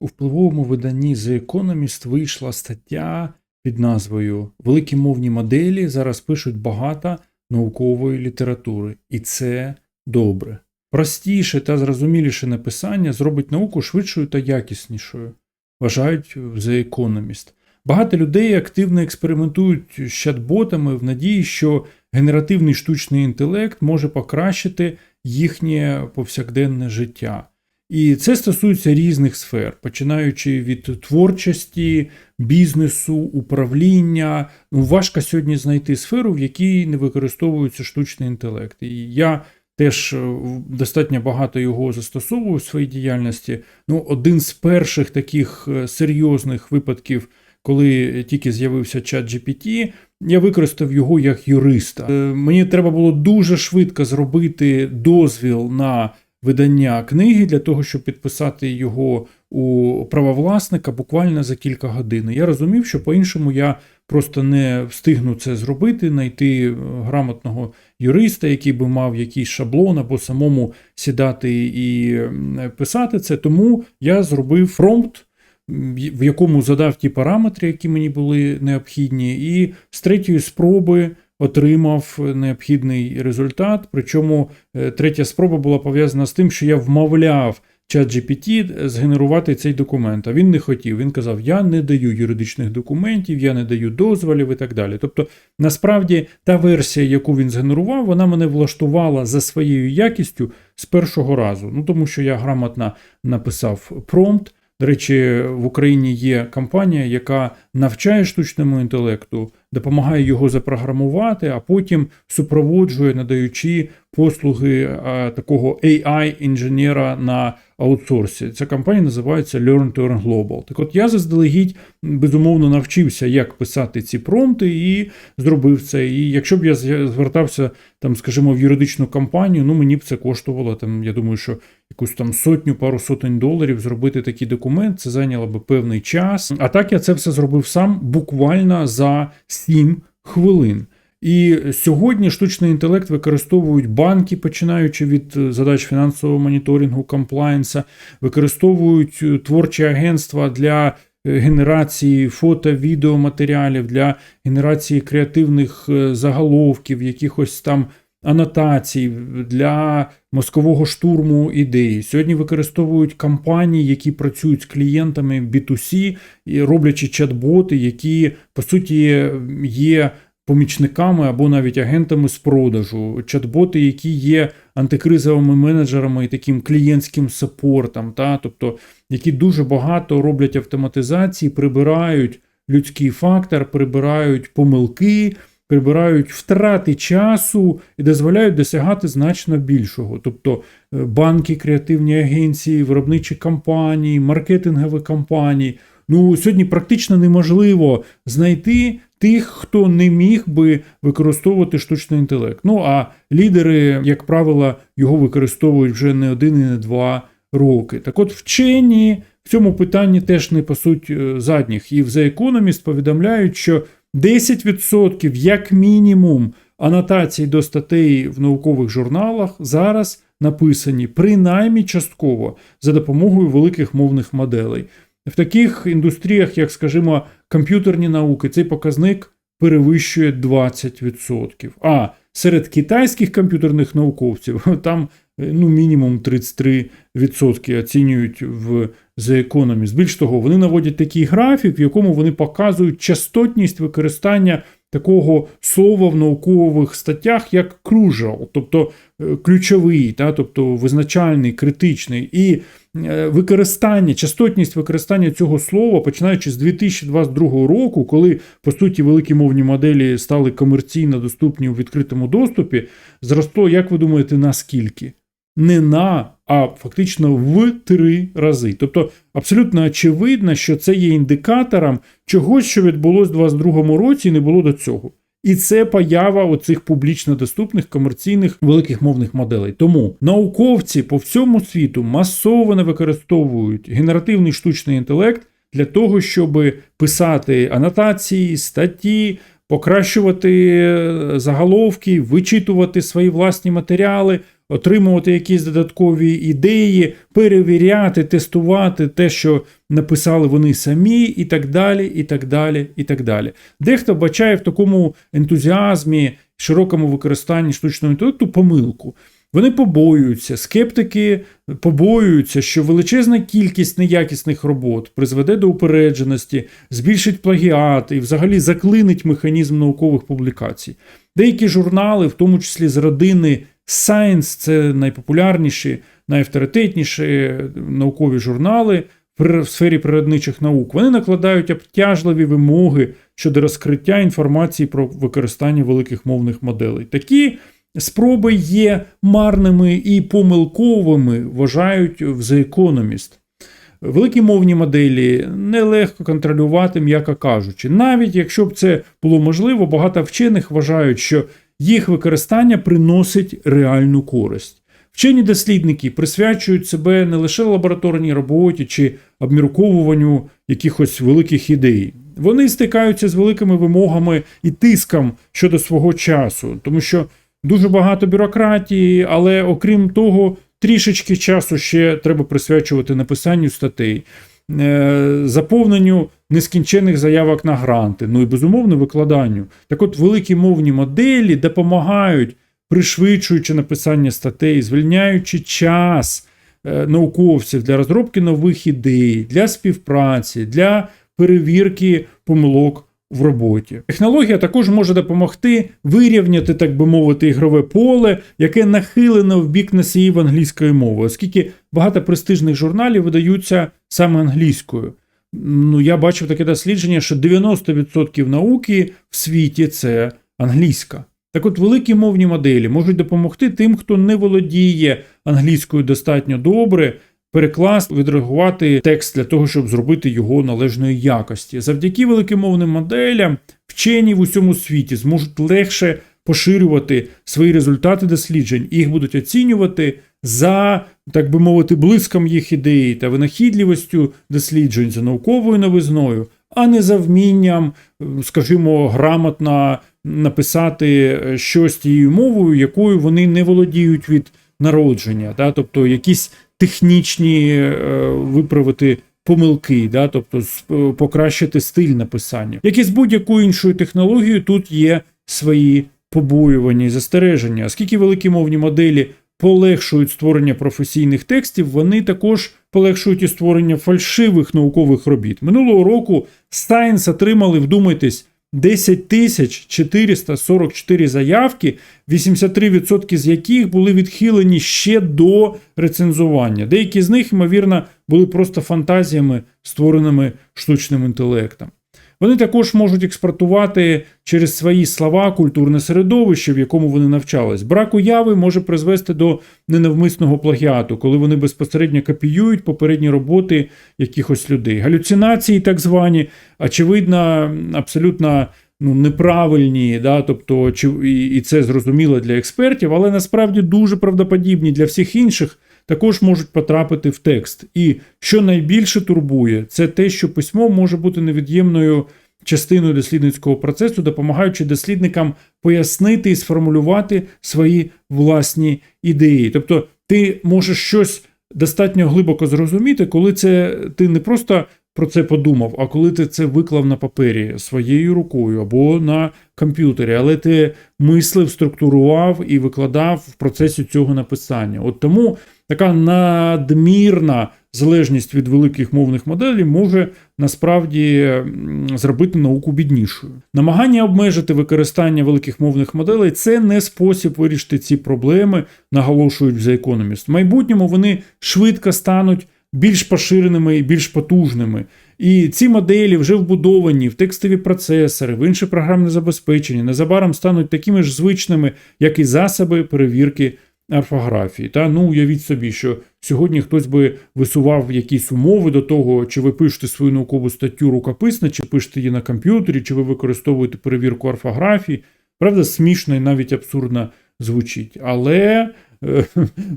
У впливовому виданні The Economist вийшла стаття під назвою Великі мовні моделі зараз пишуть багато наукової літератури, і це добре. Простіше та зрозуміліше написання зробить науку швидшою та якіснішою, вважають The Economist. Багато людей активно експериментують з чат-ботами в надії, що генеративний штучний інтелект може покращити їхнє повсякденне життя. І це стосується різних сфер, починаючи від творчості, бізнесу, управління. Ну, важко сьогодні знайти сферу, в якій не використовується штучний інтелект. І я теж е, достатньо багато його застосовую в своїй діяльності. Ну, один з перших таких е, серйозних випадків, коли тільки з'явився чат GPT, я використав його як юриста. Е, Мені треба було дуже швидко зробити дозвіл на видання книги для того, щоб підписати його у правовласника буквально за кілька годин. Я розумів, що по-іншому я просто не встигну це зробити, знайти е, грамотного юриста, який би мав якийсь шаблон, або самому сідати і писати це. Тому я зробив промпт, в якому задав ті параметри, які мені були необхідні, і з третьої спроби отримав необхідний результат. Причому е, третя спроба була пов'язана з тим, що я вмовляв ChatGPT згенерувати цей документ. А він не хотів. Він казав: Я не даю юридичних документів, я не даю дозволів і так далі. Тобто, насправді, та версія, яку він згенерував, вона мене влаштувала за своєю якістю з першого разу. Ну тому що я грамотно написав промпт. До речі, в Україні є компанія, яка навчає штучному інтелекту, допомагає його запрограмувати, а потім супроводжує, надаючи послуги такого AI-інженера на аутсорсі. Ця компанія називається Learn to Earn Global. Так от я заздалегідь безумовно навчився, як писати ці промпти, і зробив це. І якщо б я звертався там, скажімо, в юридичну компанію, ну мені б це коштувало там, я думаю, що якусь там сотню, пару сотень доларів зробити такий документ, це зайняло би певний час. А так я це все зробив сам буквально за 7 хвилин. І сьогодні штучний інтелект використовують банки, починаючи від задач фінансового моніторингу, комплаєнса, використовують е, творчі агентства для е, генерації фото, відеоматеріалів, для генерації креативних е, заголовків, якихось там анотацій для мозкового штурму ідеї. Сьогодні використовують компанії, які працюють з клієнтами B2C, роблячи чат-боти, які по суті є помічниками або навіть агентами з продажу, чат-боти, які є антикризовими менеджерами і таким клієнтським саппортом, та тобто які дуже багато роблять автоматизації, прибирають людський фактор, прибирають помилки. Прибирають втрати часу і дозволяють досягати значно більшого. Тобто е, банки, креативні агенції, виробничі компанії, маркетингові компанії. Ну сьогодні практично неможливо знайти тих, хто не міг би використовувати штучний інтелект. Ну а лідери, як правило, його використовують вже не один і не два роки. Так от вчені в цьому питанні теж не пасуть е, задніх. І в The Economist повідомляють, що 10% як мінімум анотацій до статей в наукових журналах зараз написані принаймні частково за допомогою великих мовних моделей. В таких індустріях, як, скажімо, комп'ютерні науки, цей показник перевищує 20%. А серед китайських комп'ютерних науковців там ну, мінімум 33% оцінюють в The Economist. Більш того, вони наводять такий графік, в якому вони показують частотність використання такого слова в наукових статтях, як crucial, тобто е, ключовий, та, тобто визначальний, критичний. І е, використання, частотність використання цього слова, починаючи з 2022 року, коли по суті великі мовні моделі стали комерційно доступні у відкритому доступі, зросло, як ви думаєте, наскільки? Не на, а фактично в три рази. Тобто абсолютно очевидно, що це є індикатором чогось, що відбулося в 2022 році і не було до цього. І це поява оцих публічно доступних комерційних великих мовних моделей. Тому науковці по всьому світу масово не використовують генеративний штучний інтелект для того, щоб писати анотації, статті, покращувати заголовки, вичитувати свої власні матеріали, отримувати якісь додаткові ідеї, перевіряти, тестувати те, що написали вони самі, і так далі, і так далі, і так далі. Дехто бачає в такому ентузіазмі, широкому використанні штучного інтелекту помилку. Вони побоюються, скептики побоюються, що величезна кількість неякісних робот призведе до упередженості, збільшить плагіат і взагалі заклинить механізм наукових публікацій. Деякі журнали, в тому числі з родини Science, це найпопулярніші, найавторитетніші наукові журнали в сфері природничих наук, вони накладають обтяжливі вимоги щодо розкриття інформації про використання великих мовних моделей. Такі спроби є марними і помилковими, вважають в The Economist. Великі мовні моделі нелегко контролювати, м'яко кажучи. Навіть якщо б це було можливо, багато вчених вважають, що їх використання приносить реальну користь. Вчені дослідники присвячують себе не лише лабораторній роботі чи обмірковуванню якихось великих ідей. Вони стикаються з великими вимогами і тиском щодо свого часу, тому що дуже багато бюрократії, але окрім того, трішечки часу ще треба присвячувати написанню статей, е, заповненню нескінчених заявок на гранти, ну і безумовно викладанню. Так от великі мовні моделі допомагають, пришвидшуючи написання статей, звільняючи час е, науковців для розробки нових ідей, для співпраці, для перевірки помилок в роботі. Технологія також може допомогти вирівняти, так би мовити, ігрове поле, яке нахилено в бік носіїв англійської мови, оскільки багато престижних журналів видаються саме англійською. Ну, я бачив таке дослідження, що 90% науки в світі це англійська. Так от великі мовні моделі можуть допомогти тим, хто не володіє англійською достатньо добре, перекласти, відреагувати текст для того, щоб зробити його належної якості. Завдяки великим мовним моделям вчені в усьому світі зможуть легше поширювати свої результати досліджень, їх будуть оцінювати за, так би мовити, блиском їх ідеї та винахідливістю досліджень за науковою новизною, а не за вмінням, скажімо, грамотно написати щось тією мовою, якою вони не володіють від народження, да? тобто якісь технічні е, виправити помилки, да? тобто е, покращити стиль написання. Як і з будь-якою іншою технологією, тут є свої побоювання і застереження, оскільки великі мовні моделі. Полегшують створення професійних текстів, вони також полегшують і створення фальшивих наукових робіт. Минулого року Science отримали, вдумайтесь, 10 тисяч 444 заявки, 83% з яких були відхилені ще до рецензування. Деякі з них, ймовірно, були просто фантазіями, створеними штучним інтелектом. Вони також можуть експортувати через свої слова культурне середовище, в якому вони навчались. Брак уяви може призвести до ненавмисного плагіату, коли вони безпосередньо копіюють попередні роботи якихось людей. Галюцинації, так звані, очевидно, абсолютно ну, неправильні, да, тобто, чи, і, це зрозуміло для експертів, але насправді дуже правдоподібні для всіх інших також можуть потрапити в текст. І що найбільше турбує, це те, що письмо може бути невід'ємною частиною дослідницького процесу, допомагаючи дослідникам пояснити і сформулювати свої власні ідеї. Тобто, ти можеш щось достатньо глибоко зрозуміти, коли це ти не просто. Про це подумав, а коли ти це виклав на папері своєю рукою або на комп'ютері, але ти мислив, структурував і викладав в процесі цього написання. От тому така надмірна залежність від великих мовних моделей може насправді зробити науку біднішою. Намагання обмежити використання великих мовних моделей це не спосіб вирішити ці проблеми, наголошують в The Economist. В майбутньому вони швидко стануть більш поширеними і більш потужними. І ці моделі вже вбудовані в текстові процесори, в інше програмне забезпечення, незабаром стануть такими ж звичними, як і засоби перевірки орфографії. Та ну уявіть собі, що сьогодні хтось би висував якісь умови до того, чи ви пишете свою наукову статтю рукописно, чи пишете її на комп'ютері, чи ви використовуєте перевірку орфографії. Правда, смішно і навіть абсурдно звучить. Але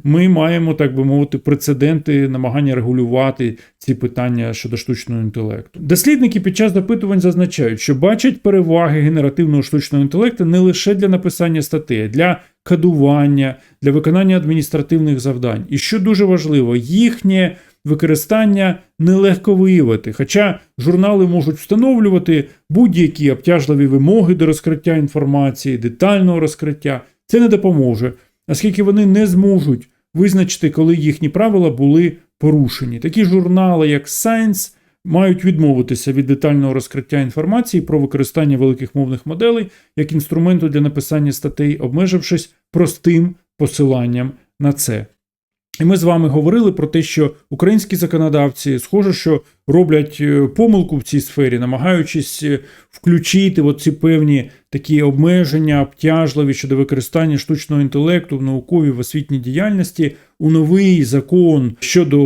ми маємо, так би мовити, прецеденти намагання регулювати ці питання щодо штучного інтелекту. Дослідники під час допитувань зазначають, що бачать переваги генеративного штучного інтелекту не лише для написання статей, для кодування, для виконання адміністративних завдань. І що дуже важливо, їхнє використання нелегко виявити. Хоча журнали можуть встановлювати будь-які обтяжливі вимоги до розкриття інформації, детального розкриття, це не допоможе, оскільки вони не зможуть визначити, коли їхні правила були порушені. Такі журнали, як Science, мають відмовитися від детального розкриття інформації про використання великих мовних моделей як інструменту для написання статей, обмежившись простим посиланням на це. І ми з вами говорили про те, що українські законодавці, схоже, що роблять е, помилку в цій сфері, намагаючись е, включити от ці певні такі обмеження, обтяжливі щодо використання штучного інтелекту в науковій в освітній діяльності у новий закон щодо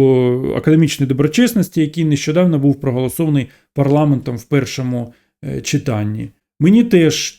академічної доброчесності, який нещодавно був проголосований парламентом в першому е, читанні. Мені теж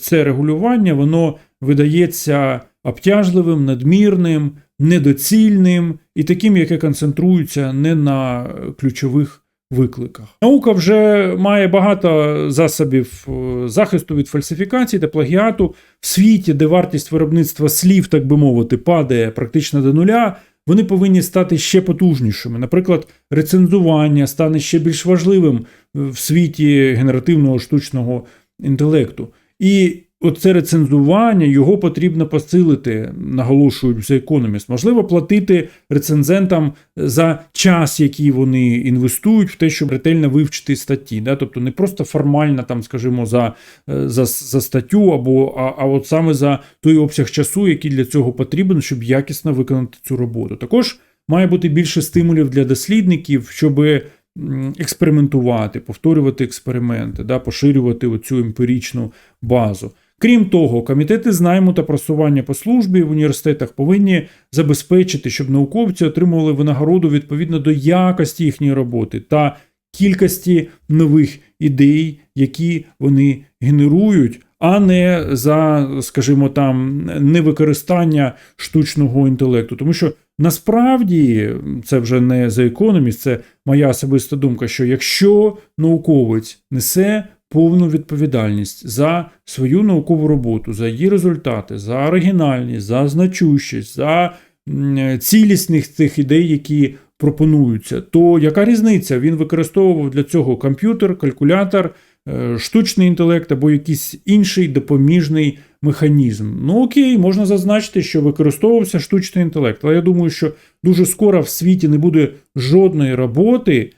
це регулювання воно видається обтяжливим, надмірним, недоцільним і таким, яке концентрується не на ключових викликах. Наука вже має багато засобів е, захисту від фальсифікацій та плагіату в світі, де вартість виробництва слів, так би мовити, падає практично до нуля. Вони повинні стати ще потужнішими. Наприклад, рецензування стане ще більш важливим в світі генеративного штучного інтелекту. І оце рецензування його потрібно посилити, наголошують The Economist. Можливо, платити рецензентам за час, який вони інвестують в те, щоб ретельно вивчити статті. Да? Тобто не просто формально, там, скажімо, за, е, за, за статтю, або, а, а от саме за той обсяг часу, який для цього потрібен, щоб якісно виконати цю роботу. Також має бути більше стимулів для дослідників, щоби м, експериментувати, повторювати експерименти, да, поширювати оцю емпіричну базу. Крім того, комітети з найму та просування по службі в університетах повинні забезпечити, щоб науковці отримували винагороду відповідно до якості їхньої роботи та кількості нових ідей, які вони генерують, а не за, скажімо там, невикористання штучного інтелекту. Тому що насправді це вже не за економіст, це моя особиста думка, що якщо науковець несе повну відповідальність за свою наукову роботу, за її результати, за оригінальність, за значущість, за м, цілісність цих ідей, які пропонуються, то яка різниця? Він використовував для цього комп'ютер, калькулятор, е, штучний інтелект або якийсь інший допоміжний механізм. Ну окей, можна зазначити, що використовувався штучний інтелект, але я думаю, що дуже скоро в світі не буде жодної роботи,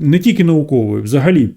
не тільки наукової, взагалі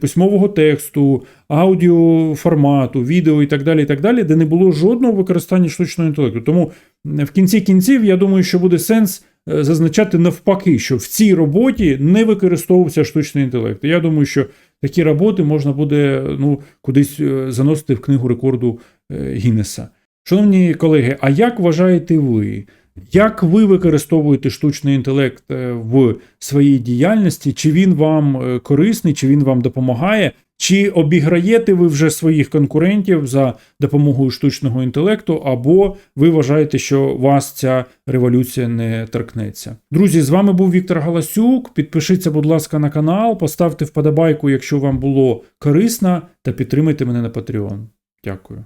письмового тексту, аудіоформату, відео і так далі, і так далі, де не було жодного використання штучного інтелекту. Тому в кінці кінців я думаю, що буде сенс е, зазначати навпаки, що в цій роботі не використовувався штучний інтелект. Я думаю, що такі роботи можна буде ну, кудись е, заносити в книгу рекорду е, Гіннеса. Шановні колеги, а як вважаєте ви? Як ви використовуєте штучний інтелект е, в своїй діяльності? Чи він вам е, корисний, чи він вам допомагає? Чи обіграєте ви вже своїх конкурентів за допомогою штучного інтелекту, або ви вважаєте, що вас ця революція не торкнеться? Друзі, з вами був Віктор Галасюк. Підпишіться, будь ласка, на канал, поставте вподобайку, якщо вам було корисно, та підтримайте мене на Patreon. Дякую.